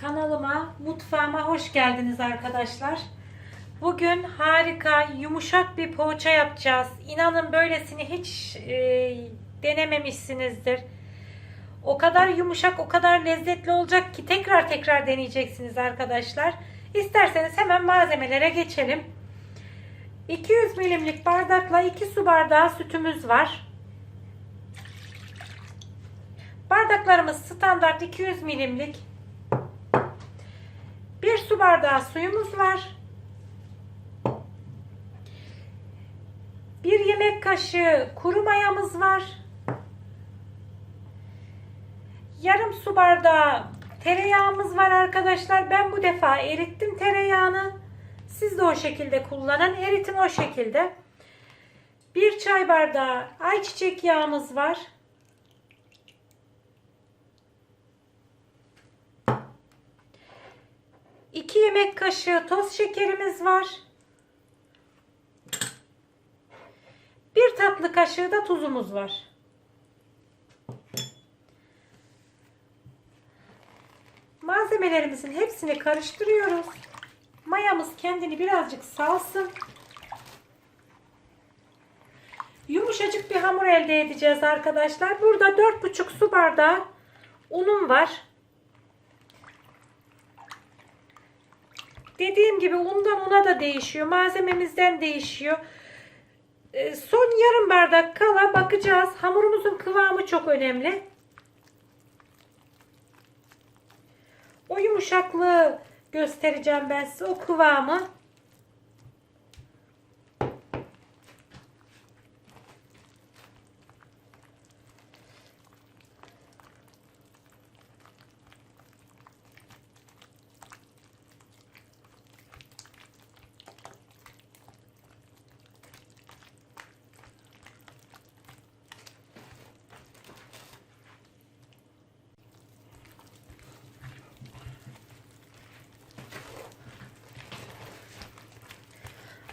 Kanalıma, mutfağıma hoş geldiniz arkadaşlar. Bugün harika, yumuşak bir poğaça yapacağız. İnanın böylesini hiç e, denememişsinizdir. O kadar yumuşak, o kadar lezzetli olacak ki tekrar tekrar deneyeceksiniz arkadaşlar. İsterseniz hemen malzemelere geçelim. 200 milimlik bardakla 2 su bardağı sütümüz var. Bardaklarımız standart 200 milimlik. 1 su bardağı suyumuz var. 1 yemek kaşığı kuru mayamız var. Yarım su bardağı tereyağımız var arkadaşlar. Ben bu defa erittim tereyağını. Siz de o şekilde kullanın. Eritim o şekilde. 1 çay bardağı ayçiçek yağımız var. 2 yemek kaşığı toz şekerimiz var. 1 tatlı kaşığı da tuzumuz var. Malzemelerimizin hepsini karıştırıyoruz. Mayamız kendini birazcık salsın. Yumuşacık bir hamur elde edeceğiz arkadaşlar. Burada 4,5 su bardağı unum var. Dediğim gibi undan una da değişiyor. Malzememizden değişiyor. Ee, son yarım bardak kala bakacağız. Hamurumuzun kıvamı çok önemli. O yumuşaklığı göstereceğim ben size. O kıvamı.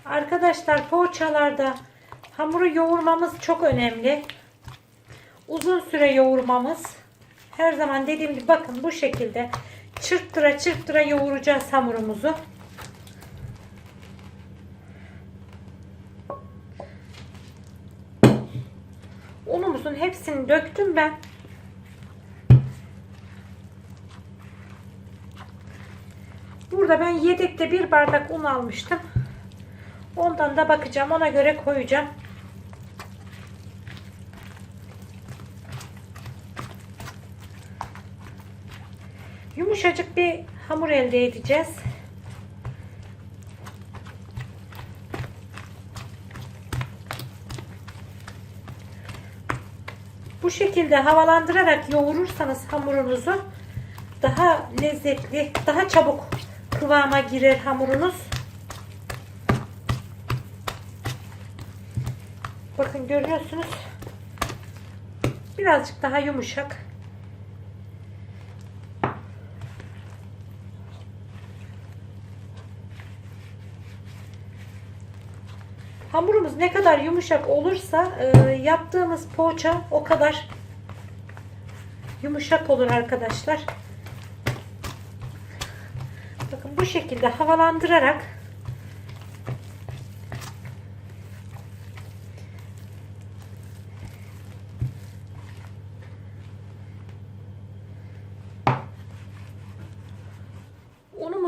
Arkadaşlar poğaçalarda hamuru yoğurmamız çok önemli. Uzun süre yoğurmamız. Her zaman dediğim gibi bakın bu şekilde çırptıra çırptıra yoğuracağız hamurumuzu. Unumuzun hepsini döktüm ben. Burada ben yedekte bir bardak un almıştım. Ondan da bakacağım. Ona göre koyacağım. Yumuşacık bir hamur elde edeceğiz. Bu şekilde havalandırarak yoğurursanız hamurunuzu daha lezzetli, daha çabuk kıvama girer hamurunuz. Bakın görüyorsunuz. Birazcık daha yumuşak. Hamurumuz ne kadar yumuşak olursa e, yaptığımız poğaça o kadar yumuşak olur arkadaşlar. Bakın bu şekilde havalandırarak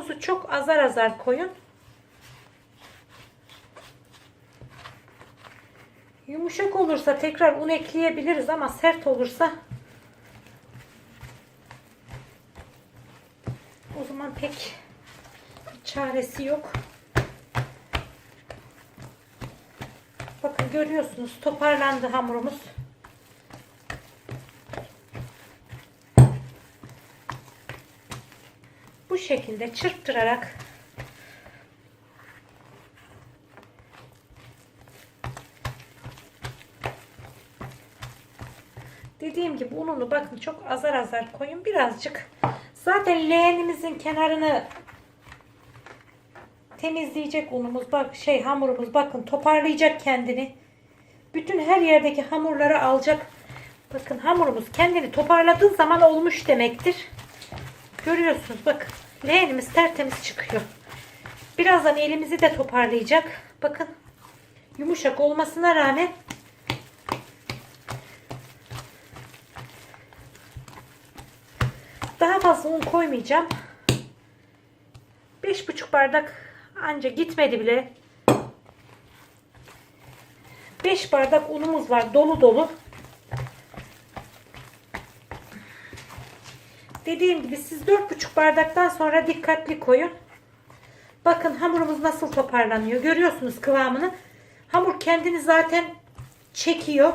Unumuzu çok azar azar koyun. Yumuşak olursa tekrar un ekleyebiliriz ama sert olursa o zaman pek çaresi yok. Bakın görüyorsunuz toparlandı hamurumuz. Şekilde çırptırarak dediğim gibi ununu bakın çok azar azar koyun. Birazcık zaten leğenimizin kenarını temizleyecek unumuz bak şey hamurumuz bakın toparlayacak kendini. Bütün her yerdeki hamurları alacak. Bakın hamurumuz kendini toparladığı zaman olmuş demektir. Görüyorsunuz bakın. Leğenimiz tertemiz çıkıyor. Birazdan elimizi de toparlayacak. Bakın. Yumuşak olmasına rağmen daha fazla un koymayacağım. 5,5 bardak anca gitmedi bile. 5 bardak unumuz var dolu dolu. Dediğim gibi siz 4,5 bardaktan sonra dikkatli koyun. Bakın hamurumuz nasıl toparlanıyor. Görüyorsunuz kıvamını. Hamur kendini zaten çekiyor.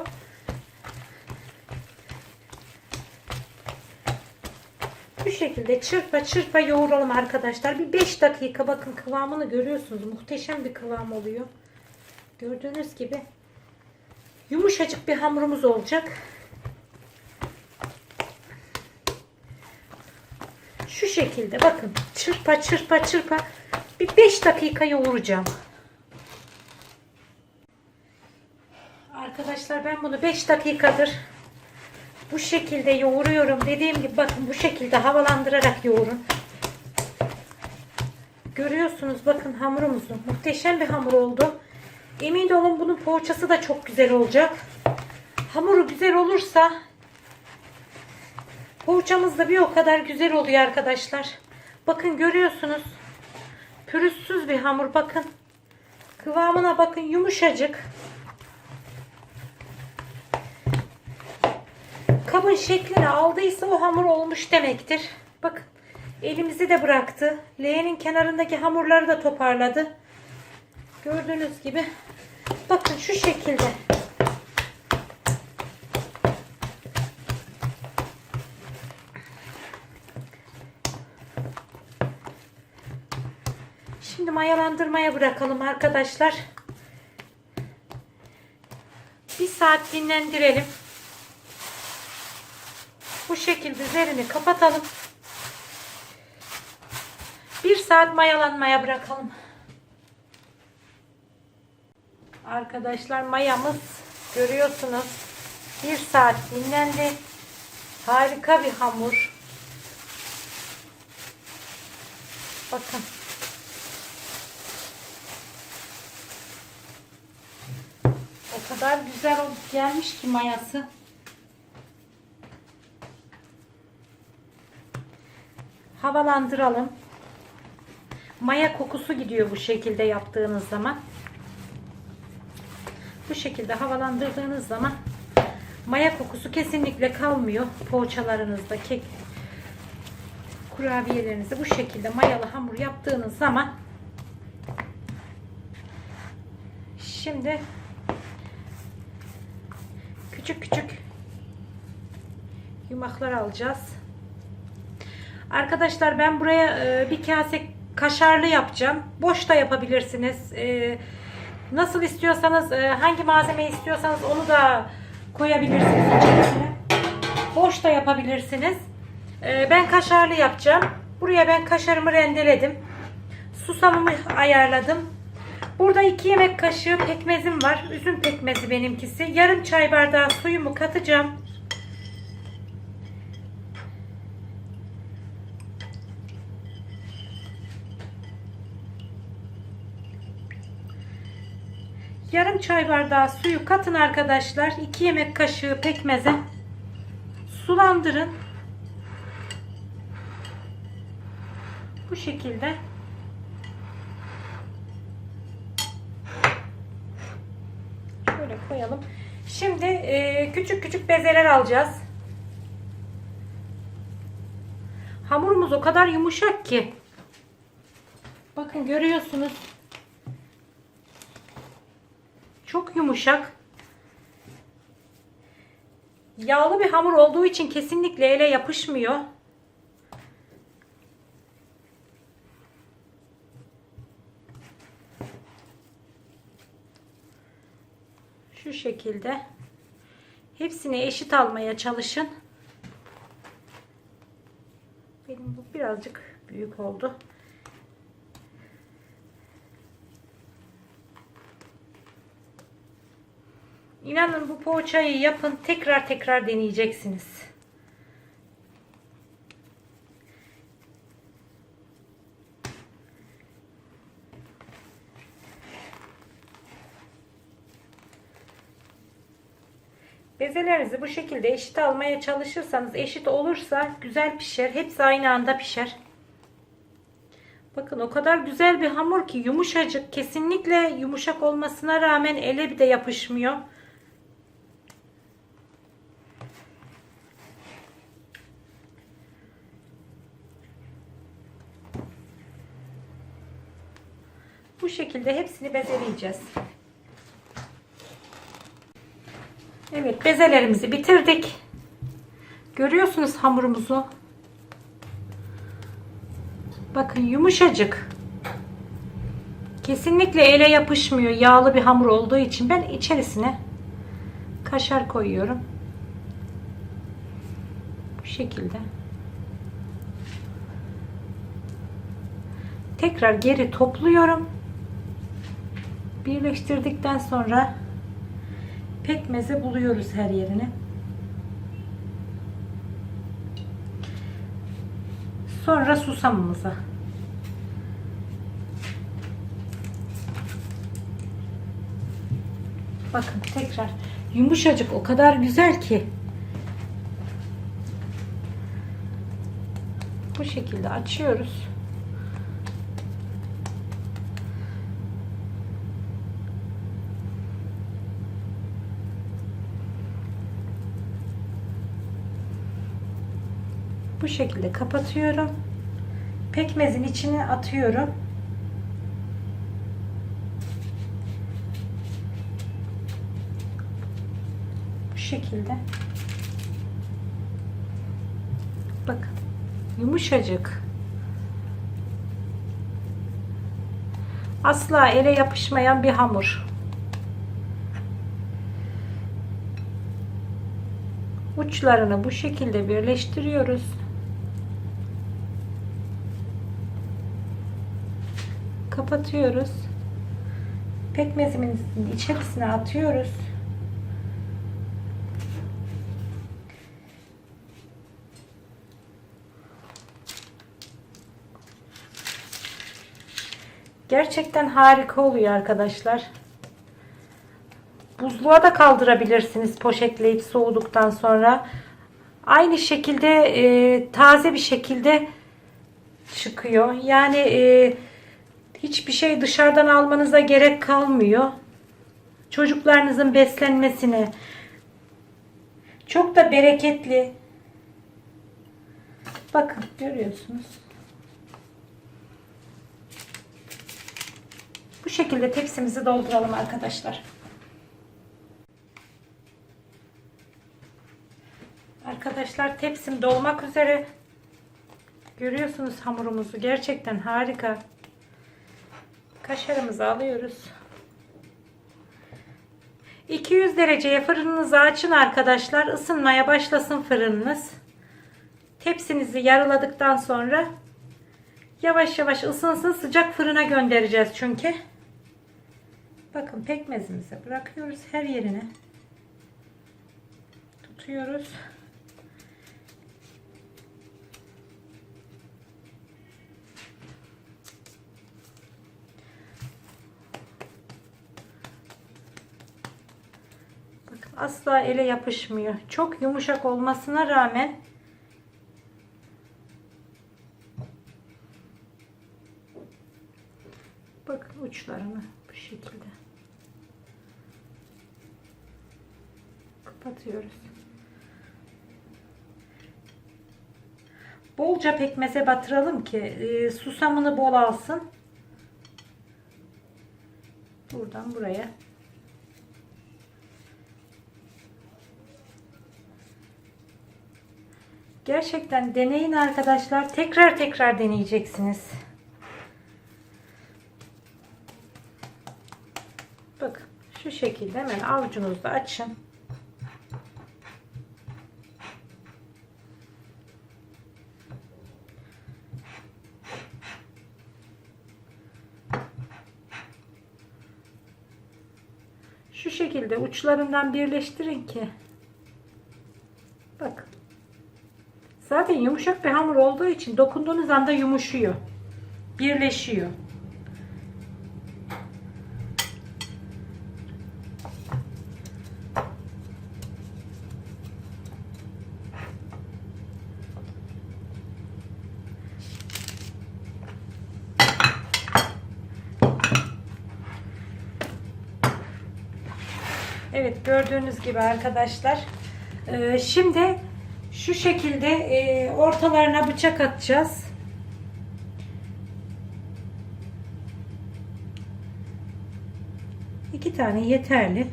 Bu şekilde çırpa çırpa yoğuralım arkadaşlar. Bir 5 dakika bakın kıvamını görüyorsunuz. Muhteşem bir kıvam oluyor. Gördüğünüz gibi yumuşacık bir hamurumuz olacak. Şu şekilde bakın çırpa çırpa çırpa bir 5 dakika yoğuracağım. Arkadaşlar ben bunu 5 dakikadır bu şekilde yoğuruyorum. Dediğim gibi bakın bu şekilde havalandırarak yoğurun. Görüyorsunuz bakın hamurumuzu. Muhteşem bir hamur oldu. Emin olun bunun poğaçası da çok güzel olacak. Hamuru güzel olursa poğaçamız da bir o kadar güzel oluyor arkadaşlar. Bakın görüyorsunuz. Pürüzsüz bir hamur bakın. Kıvamına bakın yumuşacık. kabın şeklini aldıysa o hamur olmuş demektir. Bakın elimizi de bıraktı. Leğenin kenarındaki hamurları da toparladı. Gördüğünüz gibi bakın şu şekilde. Şimdi mayalandırmaya bırakalım arkadaşlar. Bir saat dinlendirelim. Bu şekilde üzerini kapatalım. Bir saat mayalanmaya bırakalım. Arkadaşlar mayamız görüyorsunuz. Bir saat dinlendi. Harika bir hamur. Bakın. Kadar güzel olup gelmiş ki mayası. havalandıralım. Maya kokusu gidiyor bu şekilde yaptığınız zaman. Bu şekilde havalandırdığınız zaman maya kokusu kesinlikle kalmıyor poğaçalarınızda, kek kurabiyelerinizde bu şekilde mayalı hamur yaptığınız zaman şimdi küçük küçük yumaklar alacağız. Arkadaşlar ben buraya e, bir kase kaşarlı yapacağım. Boş da yapabilirsiniz. E, nasıl istiyorsanız, e, hangi malzeme istiyorsanız onu da koyabilirsiniz içerisine. Boş da yapabilirsiniz. E, ben kaşarlı yapacağım. Buraya ben kaşarımı rendeledim. Susamımı ayarladım. Burada 2 yemek kaşığı pekmezim var. Üzüm pekmezi benimkisi. Yarım çay bardağı suyumu katacağım. Yarım çay bardağı suyu katın arkadaşlar. 2 yemek kaşığı pekmeze sulandırın. Bu şekilde. Şöyle koyalım. Şimdi e, küçük küçük bezeler alacağız. Hamurumuz o kadar yumuşak ki. Bakın görüyorsunuz. Çok yumuşak. Yağlı bir hamur olduğu için kesinlikle ele yapışmıyor. Şu şekilde hepsini eşit almaya çalışın. Benim bu birazcık büyük oldu. İnanın bu poğaçayı yapın tekrar tekrar deneyeceksiniz. Bezelerinizi bu şekilde eşit almaya çalışırsanız eşit olursa güzel pişer. Hepsi aynı anda pişer. Bakın o kadar güzel bir hamur ki yumuşacık. Kesinlikle yumuşak olmasına rağmen ele bir de yapışmıyor. Bu şekilde hepsini bezeleyeceğiz. Evet bezelerimizi bitirdik. Görüyorsunuz hamurumuzu. Bakın yumuşacık. Kesinlikle ele yapışmıyor. Yağlı bir hamur olduğu için ben içerisine kaşar koyuyorum. Bu şekilde. Tekrar geri topluyorum. Birleştirdikten sonra pekmeze buluyoruz her yerine. Sonra susamımıza. Bakın tekrar yumuşacık o kadar güzel ki. Bu şekilde açıyoruz. Bu şekilde kapatıyorum. Pekmezin içine atıyorum. Bu şekilde. Bakın. Yumuşacık. Asla ele yapışmayan bir hamur. Uçlarını bu şekilde birleştiriyoruz. Kapatıyoruz. Pekmezimizin içerisine atıyoruz. Gerçekten harika oluyor arkadaşlar. Buzluğa da kaldırabilirsiniz poşetleyip soğuduktan sonra. Aynı şekilde e, taze bir şekilde çıkıyor. Yani e, hiçbir şey dışarıdan almanıza gerek kalmıyor. Çocuklarınızın beslenmesine çok da bereketli. Bakın görüyorsunuz. Bu şekilde tepsimizi dolduralım arkadaşlar. Arkadaşlar tepsim dolmak üzere. Görüyorsunuz hamurumuzu. Gerçekten harika. Kaşarımızı alıyoruz. 200 dereceye fırınınızı açın arkadaşlar. Isınmaya başlasın fırınınız. Tepsinizi yarıladıktan sonra yavaş yavaş ısınsın. Sıcak fırına göndereceğiz çünkü. Bakın pekmezimizi bırakıyoruz her yerine. Tutuyoruz. Asla ele yapışmıyor. Çok yumuşak olmasına rağmen bakın uçlarını bu şekilde kapatıyoruz. Bolca pekmeze batıralım ki e, susamını bol alsın. Buradan buraya Gerçekten deneyin arkadaşlar. Tekrar tekrar deneyeceksiniz. Bakın şu şekilde hemen avucunuzda açın. Şu şekilde uçlarından birleştirin ki. Bakın. Zaten yumuşak bir hamur olduğu için dokunduğunuz anda yumuşuyor. Birleşiyor. Evet gördüğünüz gibi arkadaşlar. Ee, şimdi şu şekilde e, ortalarına bıçak atacağız. İki tane yeterli.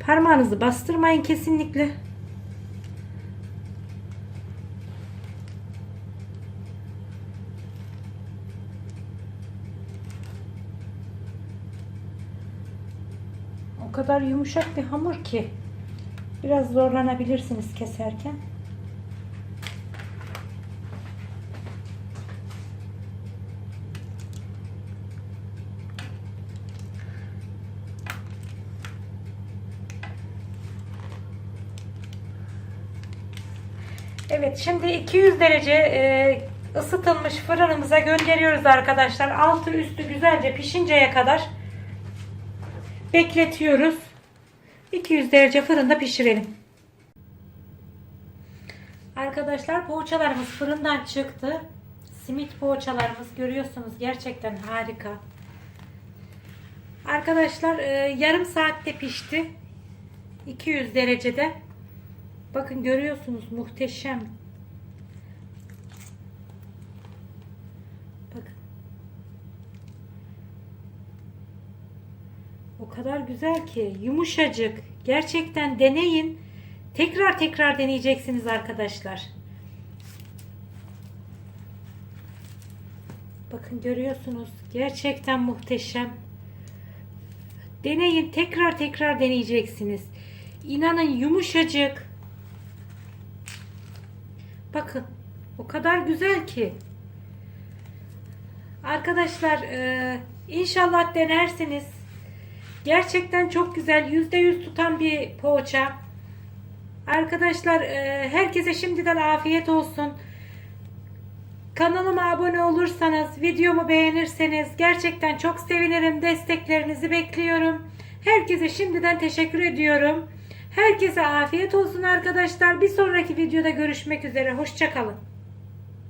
Parmağınızı bastırmayın kesinlikle. O kadar yumuşak bir hamur ki biraz zorlanabilirsiniz keserken. Evet şimdi 200 derece e, ısıtılmış fırınımıza gönderiyoruz arkadaşlar. Altı üstü güzelce pişinceye kadar bekletiyoruz. 200 derece fırında pişirelim. Arkadaşlar poğaçalarımız fırından çıktı. Simit poğaçalarımız görüyorsunuz gerçekten harika. Arkadaşlar e, yarım saatte pişti. 200 derecede. Bakın görüyorsunuz muhteşem. Bakın. O kadar güzel ki yumuşacık. Gerçekten deneyin. Tekrar tekrar deneyeceksiniz arkadaşlar. Bakın görüyorsunuz. Gerçekten muhteşem. Deneyin. Tekrar tekrar deneyeceksiniz. İnanın yumuşacık. Bakın. O kadar güzel ki. Arkadaşlar inşallah denersiniz. Gerçekten çok güzel. %100 tutan bir poğaça. Arkadaşlar e, herkese şimdiden afiyet olsun. Kanalıma abone olursanız, videomu beğenirseniz gerçekten çok sevinirim. Desteklerinizi bekliyorum. Herkese şimdiden teşekkür ediyorum. Herkese afiyet olsun arkadaşlar. Bir sonraki videoda görüşmek üzere. Hoşçakalın.